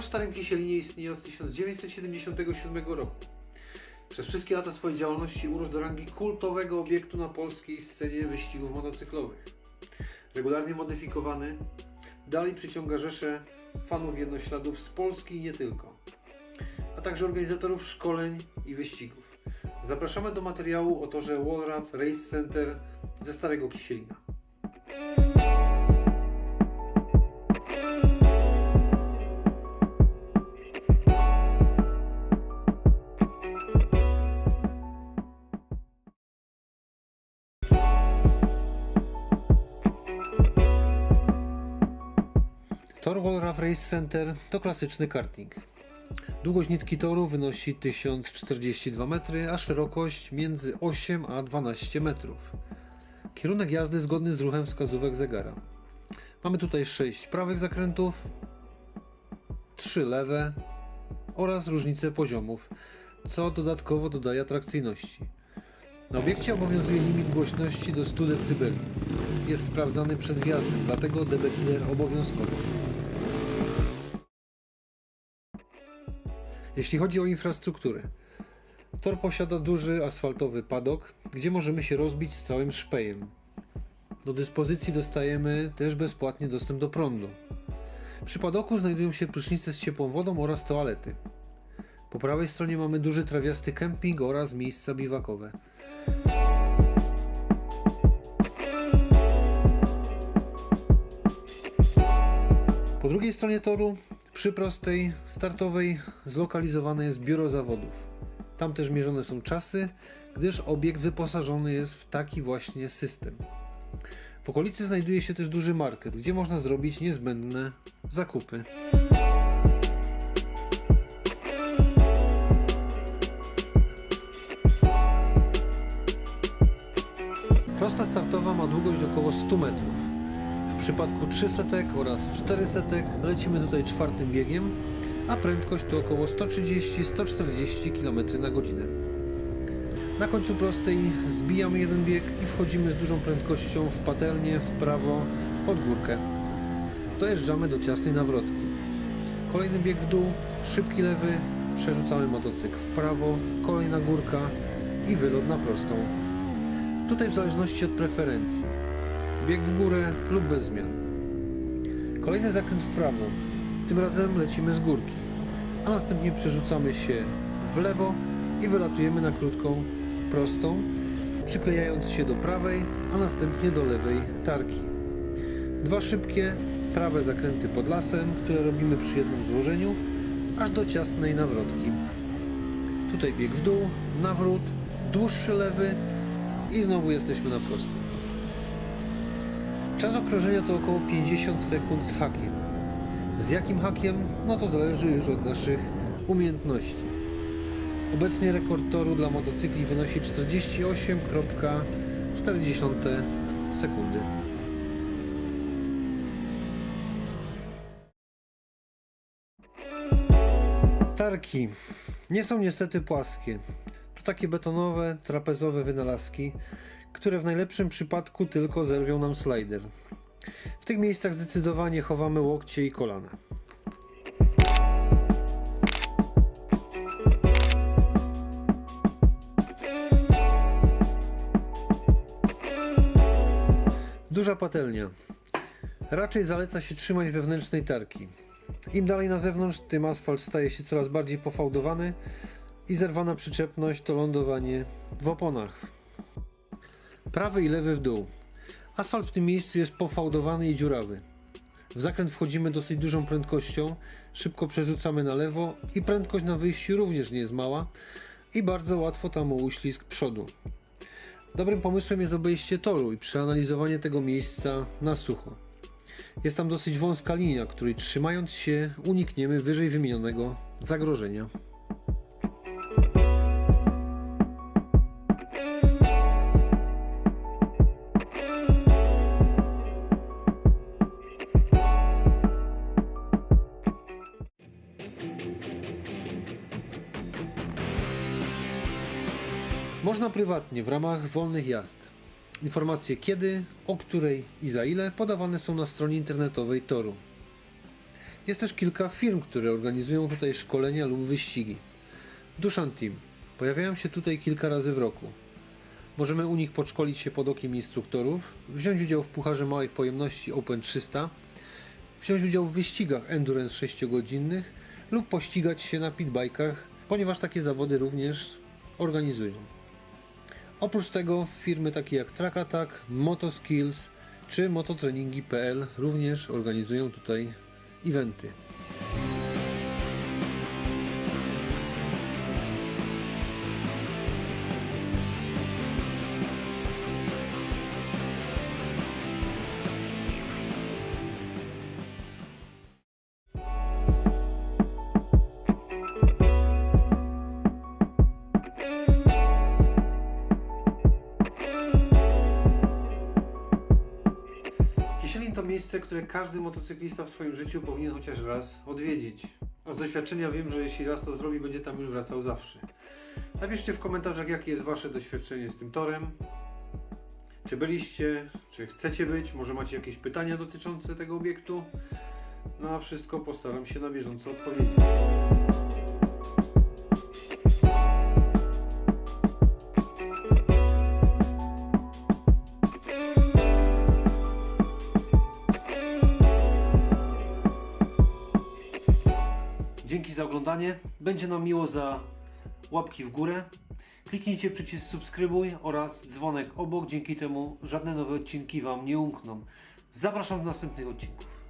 w Starym Kisielinie istnieje od 1977 roku. Przez wszystkie lata swojej działalności urósł do rangi kultowego obiektu na polskiej scenie wyścigów motocyklowych. Regularnie modyfikowany, dalej przyciąga rzesze fanów jednośladów z Polski i nie tylko, a także organizatorów szkoleń i wyścigów. Zapraszamy do materiału o torze Wallraf Race Center ze Starego Kisielina. Tor Wallraf Race Center to klasyczny karting. Długość nitki toru wynosi 1042 metry, a szerokość między 8 a 12 metrów. Kierunek jazdy zgodny z ruchem wskazówek zegara. Mamy tutaj 6 prawych zakrętów, 3 lewe oraz różnice poziomów, co dodatkowo dodaje atrakcyjności. Na obiekcie obowiązuje limit głośności do 100 dB. Jest sprawdzany przed wjazdem, dlatego dB obowiązkowy. Jeśli chodzi o infrastrukturę, tor posiada duży asfaltowy padok, gdzie możemy się rozbić z całym szpejem. Do dyspozycji dostajemy też bezpłatnie dostęp do prądu. Przy padoku znajdują się prysznice z ciepłą wodą oraz toalety. Po prawej stronie mamy duży trawiasty kemping oraz miejsca biwakowe. Po drugiej stronie toru, przy prostej startowej, zlokalizowane jest biuro zawodów. Tam też mierzone są czasy, gdyż obiekt wyposażony jest w taki właśnie system. W okolicy znajduje się też duży market, gdzie można zrobić niezbędne zakupy. Prosta startowa ma długość około 100 metrów. Przypadku 300 oraz 400 lecimy tutaj czwartym biegiem, a prędkość to około 130-140 km na godzinę. Na końcu prostej zbijamy jeden bieg i wchodzimy z dużą prędkością w patelnię w prawo pod górkę. Dojeżdżamy do ciasnej nawrotki. Kolejny bieg w dół, szybki lewy, przerzucamy motocykl w prawo, kolejna górka i wylot na prostą. Tutaj w zależności od preferencji. Bieg w górę lub bez zmian. Kolejny zakręt w prawo. Tym razem lecimy z górki, a następnie przerzucamy się w lewo i wylatujemy na krótką, prostą, przyklejając się do prawej, a następnie do lewej tarki. Dwa szybkie, prawe zakręty pod lasem, które robimy przy jednym złożeniu, aż do ciasnej nawrotki. Tutaj bieg w dół, nawrót, dłuższy lewy i znowu jesteśmy na prostym. Czas okrążenia to około 50 sekund z hakiem. Z jakim hakiem? No to zależy już od naszych umiejętności. Obecnie rekord toru dla motocykli wynosi 48,4 sekundy. Tarki nie są niestety płaskie. To takie betonowe, trapezowe wynalazki, które w najlepszym przypadku tylko zerwią nam slider. W tych miejscach zdecydowanie chowamy łokcie i kolana. Duża patelnia. Raczej zaleca się trzymać wewnętrznej tarki. Im dalej na zewnątrz, tym asfalt staje się coraz bardziej pofałdowany i zerwana przyczepność to lądowanie w oponach. Prawy i lewy w dół. Asfalt w tym miejscu jest pofałdowany i dziurawy. W zakręt wchodzimy dosyć dużą prędkością, szybko przerzucamy na lewo i prędkość na wyjściu również nie jest mała i bardzo łatwo tam uślizg przodu. Dobrym pomysłem jest obejście toru i przeanalizowanie tego miejsca na sucho. Jest tam dosyć wąska linia, której trzymając się unikniemy wyżej wymienionego zagrożenia. Można prywatnie w ramach wolnych jazd. Informacje kiedy, o której i za ile podawane są na stronie internetowej toru. Jest też kilka firm, które organizują tutaj szkolenia lub wyścigi. Dushan Team. Pojawiają się tutaj kilka razy w roku. Możemy u nich podszkolić się pod okiem instruktorów, wziąć udział w Pucharze Małych Pojemności Open 300, wziąć udział w wyścigach Endurance 6-godzinnych lub pościgać się na pitbajkach, ponieważ takie zawody również organizują. Oprócz tego firmy takie jak Track Attack, Motoskills czy mototreningi.pl również organizują tutaj eventy. Kisielin to miejsce, które każdy motocyklista w swoim życiu powinien chociaż raz odwiedzić. A z doświadczenia wiem, że jeśli raz to zrobi, będzie tam już wracał zawsze. Napiszcie w komentarzach, jakie jest Wasze doświadczenie z tym torem. Czy byliście, czy chcecie być, może macie jakieś pytania dotyczące tego obiektu. No a wszystko postaram się na bieżąco odpowiedzieć. Dzięki za oglądanie. Będzie nam miło za łapki w górę. Kliknijcie przycisk subskrybuj oraz dzwonek obok. Dzięki temu żadne nowe odcinki Wam nie umkną. Zapraszam do następnych odcinków.